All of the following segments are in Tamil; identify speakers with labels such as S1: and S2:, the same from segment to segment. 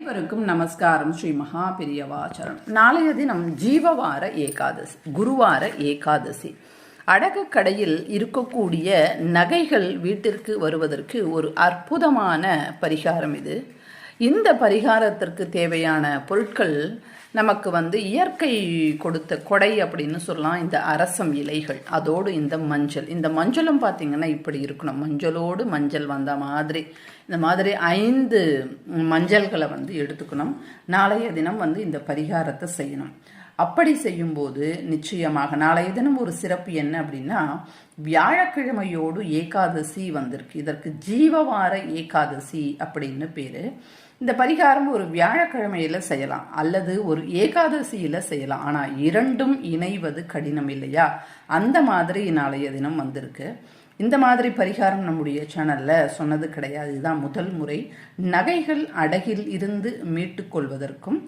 S1: அனைவருக்கும் நமஸ்காரம். ஸ்ரீ மகாபிரியவாச்சரம் நாளைய தினம் ஜீவவார ஏகாதசி குருவார ஏகாதசி. அடகுக்கடையில் இருக்கக்கூடிய நகைகள் வீட்டிற்கு வருவதற்கு ஒரு அற்புதமான பரிகாரம் இது. இந்த பரிகாரத்திற்கு தேவையான பொருட்கள் நமக்கு வந்து இயற்கை கொடுத்த கொடை அப்படின்னு சொல்லலாம். இந்த அரசம் இலைகள் அதோடு இந்த மஞ்சள். இந்த மஞ்சளும் பார்த்தீங்கன்னா இப்படி இருக்கணும். மஞ்சளோடு மஞ்சள் வந்த மாதிரி இந்த மாதிரி ஐந்து மஞ்சள்களை வந்து எடுத்துக்கணும். நாளைய தினம் வந்து இந்த பரிகாரத்தை செய்யணும். அப்படி செய்யும்போது நிச்சயமாக நாளைய தினம் ஒரு சிறப்பு என்ன அப்படின்னா வியாழக்கிழமையோடு ஏகாதசி வந்திருக்கு. இதற்கு ஜீவவார ஏகாதசி அப்படின்னு பேர். இந்த பரிகாரம் ஒரு வியாழக்கிழமையில் செய்யலாம் அல்லது ஒரு ஏகாதசியில் செய்யலாம். ஆனால் இரண்டும் இணைவது கடினம் இல்லையா? அந்த மாதிரி நாளைய தினம் வந்திருக்கு. இந்த மாதிரி பரிகாரம் நம்முடைய சேனல்ல சொன்னது கிடையாது. இதுதான் முதல் முறை. நகைகள் அடகில் இருந்து மீட்டு கொள்வதற்கும்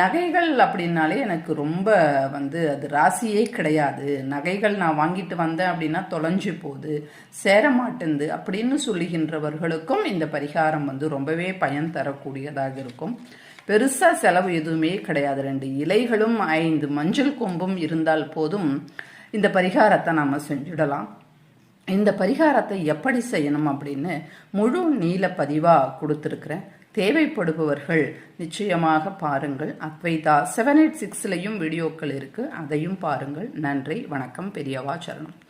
S1: நகைகள் அப்படின்னாலே எனக்கு ரொம்ப வந்து அது ராசியே கிடையாது. நகைகள் நான் வாங்கிட்டு வந்தேன் அப்படின்னா தொலைஞ்சு போகுது சேர மாட்டேந்து அப்படின்னு சொல்லுகின்றவர்களுக்கும் இந்த பரிகாரம் வந்து ரொம்பவே பயன் தரக்கூடியதாக இருக்கும். பெருசா செலவு எதுவுமே கிடையாது. ரெண்டு இலைகளும் ஐந்து மஞ்சள் கொம்பும் இருந்தால் போதும் இந்த பரிகாரத்தை நாம செஞ்சிடலாம். இந்த பரிகாரத்தை எப்படி செய்யணும் அப்படின்னு முழு நீல பதிவாக கொடுத்துருக்குறேன். தேவைப்படுபவர்கள் நிச்சயமாக பாருங்கள். அத்வைதா செவன் எயிட் சிக்ஸ்லையும் வீடியோக்கள் இருக்குது அதையும் பாருங்கள். நன்றி. வணக்கம். பெரியவா சரணம்.